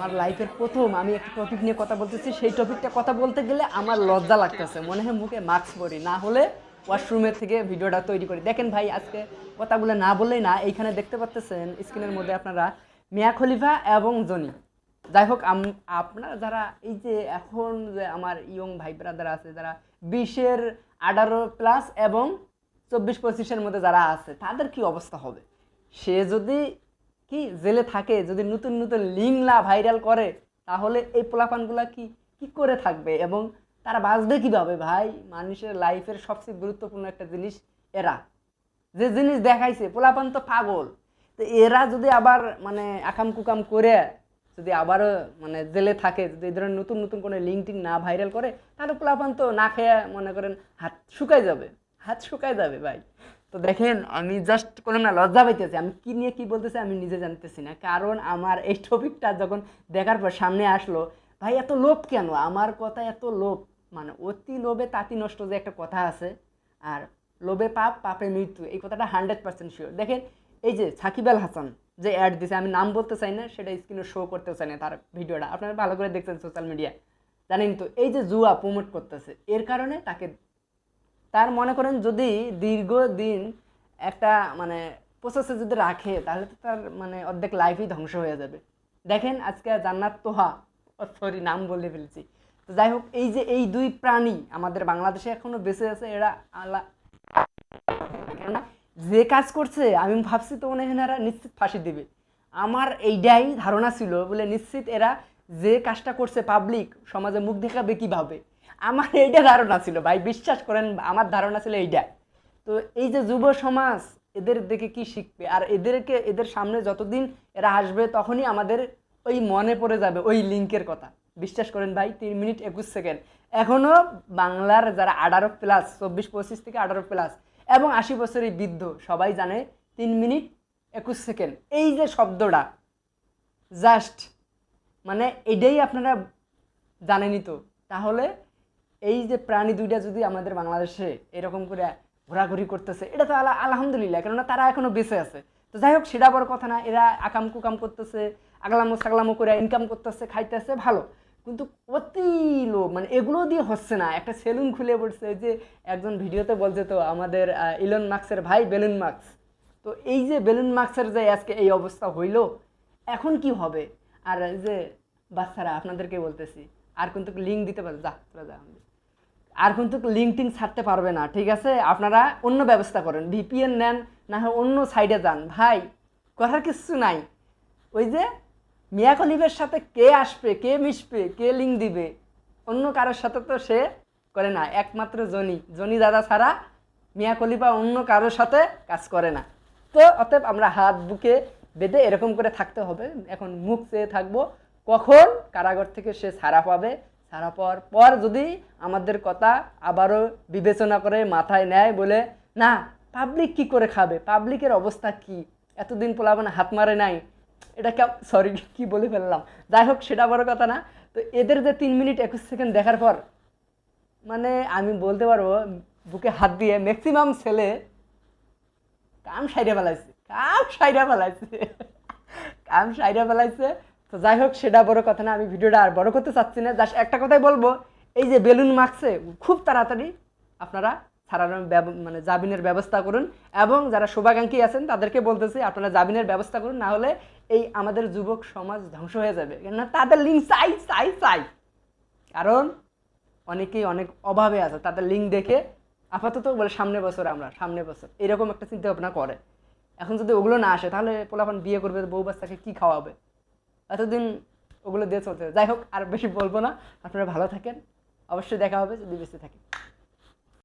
আমার লাইফের প্রথম, আমি একটা টপিক নিয়ে কথা বলতেছি। সেই টপিকটা কথা বলতে গেলে আমার লজ্জা লাগতেছে। মনে হয় মুখে মাস্ক পরি। না হলে ওয়াশরুমের থেকে ভিডিওটা তৈরি করি। দেখেন ভাই, আজকে কথাগুলো না বললেই না, এইখানে দেখতে পাচ্তেছেন স্ক্রিনের মধ্যে আপনারা মিয়া খলিফা এবং জনি। যাই হোক আপনারা যারা, এই যে এখন যে আমার ইয়ং ভাই ব্রাদার আছে, যারা বিশের আঠারো প্লাস এবং চব্বিশ পঁচিশের মধ্যে যারা আছে, তাদের কি অবস্থা হবে? সে যদি কি জেলে থাকে, যদি নতুন নতুন লিংলা ভাইরাল করে, তাহলে এই পোলাপানগুলা কি কি করে থাকবে এবং তারা বাঁচবে কীভাবে ভাই? মানুষের লাইফের সবচেয়ে গুরুত্বপূর্ণ একটা জিনিস এরা। যে জিনিস দেখাইছে, পোলাপান তো পাগল। তো এরা যদি আবার মানে আকাম কুকাম করে, যদি আবারও মানে জেলে থাকে, যদি এই ধরনের নতুন নতুন কোনো লিঙ্ক টিঙ্ক না ভাইরাল করে, তাহলে পোলাপান তো না খেয়ে মনে করেন হাত শুকাই যাবে। হাত শুকায় যাবে ভাই। তো দেখেন, আমি জাস্ট কোনো না লজ্জা পাইতেছি। আমি কি নিয়ে কী বলতেছি আমি নিজে জানতেছি না। কারণ আমার এই টপিকটা যখন দেখার পর সামনে আসলো, ভাই, এত লোভ কেন? আমার কথা এত লোভ। মানে অতি লোভে তাঁতি নষ্ট যে একটা কথা আছে, আর লোভে পাপ, পাপে মৃত্যু, এই কথাটা হান্ড্রেড পার্সেন্ট শিওর দেখেন, এই যে সাকিব আল হাসান যে অ্যাড দিছে, আমি নাম বলতে চাই না, সেটা স্ক্রিনে শো করতে চাই না তার ভিডিওটা। আপনারা ভালো করে দেখছেন সোশ্যাল মিডিয়া জানেন তো, এই যে জুয়া প্রমোট করতেছে, এর কারণে তাকে তার মনে করেন যদি দীর্ঘদিন একটা মানে প্রসেসে যদি রাখে, তাহলে তো তার মানে অর্ধেক লাইফই ধ্বংস হয়ে যাবে। দেখেন আজকে জান্নাত তোহা সরি নাম বলে ফেলেছি। তো যাই হোক, এই যে এই দুই প্রাণী আমাদের বাংলাদেশে এখনও বেঁচে আছে, এরা আল্লাহ কেননা যে কাজ করছে, আমি ভাবছি তো মনে হয় এনারা নিশ্চিত ফাঁসি দিবে। আমার এইটাই ধারণা ছিল বলে নিশ্চিত এরা যে কাজটা করছে পাবলিক সমাজে মুখ দেখাবে কীভাবে? আমার এইটা ধারণা ছিল, ভাই। বিশ্বাস করেন, আমার ধারণা ছিল এইটা। তো এই যে যুব সমাজ, এদের দেখে কি শিখবে? আর এদেরকে, এদের সামনে যতদিন এরা আসবে, তখনই আমাদের ওই মনে পড়ে যাবে, ওই লিঙ্কের কথা। বিশ্বাস করেন, ভাই, তিন মিনিট একুশ সেকেন্ড। এখনও বাংলার যারা আঠারো প্লাস চব্বিশ, পঁচিশ থেকে আঠারো প্লাস এবং আশি বছরের বৃদ্ধ, সবাই জানে তিন মিনিট একুশ সেকেন্ড। এই যে শব্দটা জাস্ট মানে এটাই আপনারা জানেনই তো। তাহলে এই যে প্রাণী দুইটা যদি আমাদের বাংলাদেশে এরকম করে ঘোরাঘুরি করতেছে, এটা তো আলা আলহামদুলিল্লাহ, কেননা তারা এখনও বেঁচে আছে। তো যাই হোক, সেটা বড় কথা না, এরা আকাম কুকাম করতেছে, আগলামো সাগলামো করে ইনকাম করতেছে, খাইতেছে, ভালো। কিন্তু অতি লোভ মানে এগুলো দিয়ে হচ্ছে না। একটা সেলুন খুলে পড়ছে যে, একজন ভিডিওতে বলছে তো, আমাদের ইলন মার্কসের ভাই বেলুন মার্কস তো এই যে বেলুন মার্কসের যে আজকে এই অবস্থা হইল, এখন কি হবে? আর যে বাচ্চারা, আপনাদেরকে বলতেছি, আর কিন্তু লিঙ্ক দিতে পারে, যা, তোরা যা। আর কিন্তু লিঙ্কটিং ছাড়তে পারবে না, ঠিক আছে? আপনারা অন্য ব্যবস্থা করেন ভিপিএন নেন, না হয় অন্য সাইডে যান। ভাই করার কিছু নাই। ওই যে মিয়া খলিফের সাথে কে আসবে, কে মিশবে, কে লিঙ্ক দিবে, অন্য কারোর সাথে তো সে করে না, একমাত্র জনি। জনি দাদা ছাড়া মিয়া খলিফা অন্য কারোর সাথে কাজ করে না। তো অতএব আমরা হাত বুকে বেঁধে এরকম করে থাকতে হবে। এখন মুখ চেয়ে থাকব, কখন কারাগার থেকে সে ছাড়া পাবে ছাড়া পাওয়ার পর যদি আমাদের কথা আবারও বিবেচনা করে মাথায় নেয় বলে, না পাবলিক কি করে খাবে? পাবলিকের অবস্থা কি? এতদিন পোলাবানে হাত মারে নাই। এটা কেউ সরি কি বলে ফেললাম। যাই হোক, সেটা বড় কথা না। তো এদের যে তিন মিনিট একুশ সেকেন্ড দেখার পর মানে আমি বলতে পারব, বুকে হাত দিয়ে ম্যাক্সিমাম ছেলে কাম সাইডে ফেলাইছে। কাম সাইডে ফেলাইছে। কাম সাইডে ফেলাইছে। তো যাই হোক, সেটা বড় কথা না, আমি ভিডিওটা আর বড় করতে চাচ্ছি না। জাস্ট একটা কথাই বলব, এই যে বেলুন মাখছে, খুব তাড়াতাড়ি আপনারা ছাড়ানোর মানে জামিনের ব্যবস্থা করুন। এবং যারা শুভাকাঙ্ক্ষী আছেন, তাদেরকে বলতেছি, আপনারা জামিনের ব্যবস্থা করুন, না হলে এই আমাদের যুবক সমাজ ধ্বংস হয়ে যাবে। কেননা তাদের লিঙ্ক চাই চাই চাই। কারণ অনেকেই অনেক অভাবে আছে, তাদের লিঙ্ক দেখে আপাতত বলে সামনে বছর আমরা, সামনে বছর। এরকম একটা চিন্তা ভাবনা করে। এখন যদি ওগুলো না আসে, তাহলে পোলাপান বিয়ে করবে, বউ বাচ্চাকে কী খাওয়াবে? এতদিন ওগুলো দিয়ে চলতে। যাই হোক, আর বেশি বলব না আপনারা ভালো থাকেন অবশ্যই দেখা হবে, যদি বেঁচে থাকেন